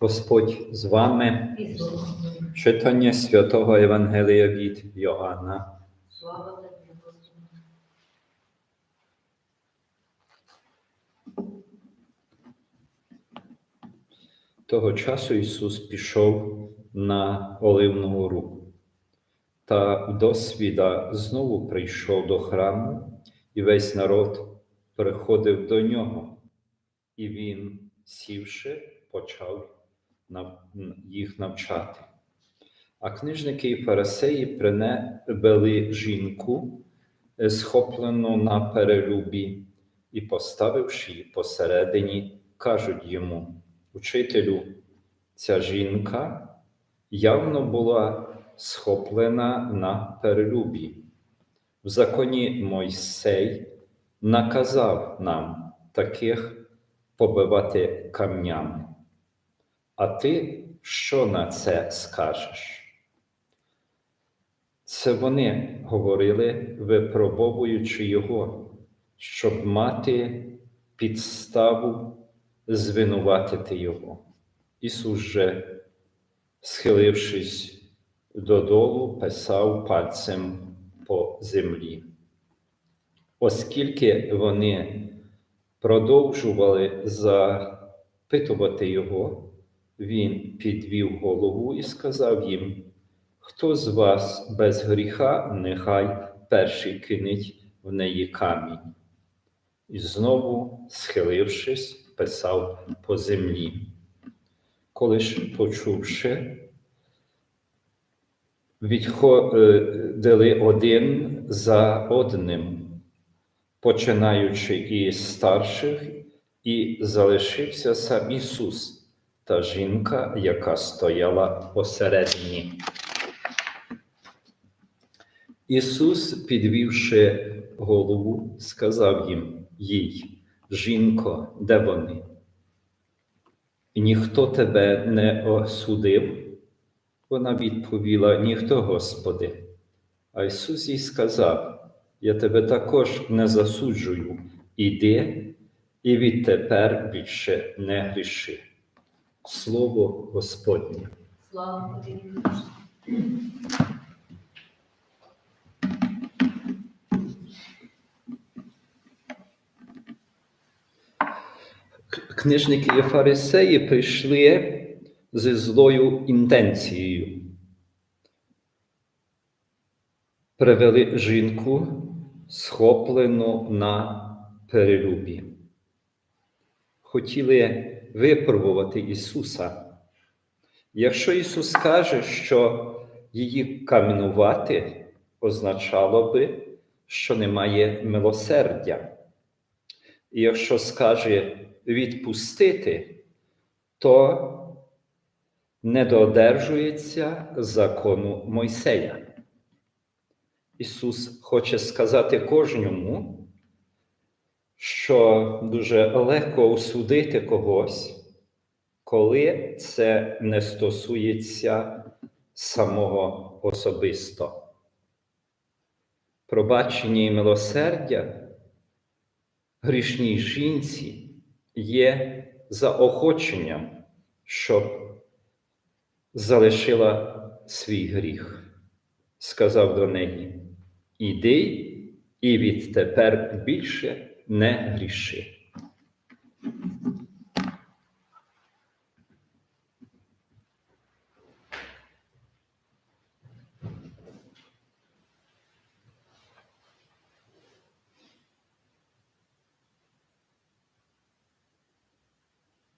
Господь з вами. Читання святого Євангелія від Йоанна. Того часу Ісус пішов на Оливну гору. Та досвіда знову прийшов до храму, і весь народ приходив до нього. І він, сівши, почав їх навчати. А книжники і фарисеї принебили жінку, е, схоплену на перелюбі, і, поставивши її посередині, кажуть йому: Учителю, ця жінка явно була схоплена на перелюбі. В законі Мойсей наказав нам таких побивати камнями. А ти що на це скажеш? Це вони говорили, випробовуючи його, щоб мати підставу звинуватити його. Ісус же, схилившись додолу, писав пальцем по землі. Оскільки вони продовжували запитувати його, він підвів голову і сказав їм: Хто з вас без гріха, нехай перший кинеть в неї камінь. І знову, схилившись, писав по землі. Коли ж почувши, відходили один за одним, починаючи із старших, і залишився сам Ісус та жінка, яка стояла посередині. Ісус, підвівши голову, сказав їм їй, жінко, де вони? Ніхто тебе не осудив? Вона відповіла, ніхто, Господи. А Ісус їй сказав: Я тебе також не засуджую, іди і відтепер більше не гріши. Слово Господнє. Слава тобі, Книжники і фарисеї прийшли зі злою інтенцією. Привели жінку, схоплену на перелюбі. Хотіли випробувати Ісуса. Якщо Ісус каже, що її камінувати, означало би, що немає милосердя. І якщо скаже відпустити, то не додержується закону Мойсея. Ісус хоче сказати кожному, що дуже легко осудити когось, коли це не стосується самого особисто. Пробачення і милосердя грішній жінці є заохоченням, щоб залишила свій гріх. Сказав до неї: Іди і відтепер більше не гріши.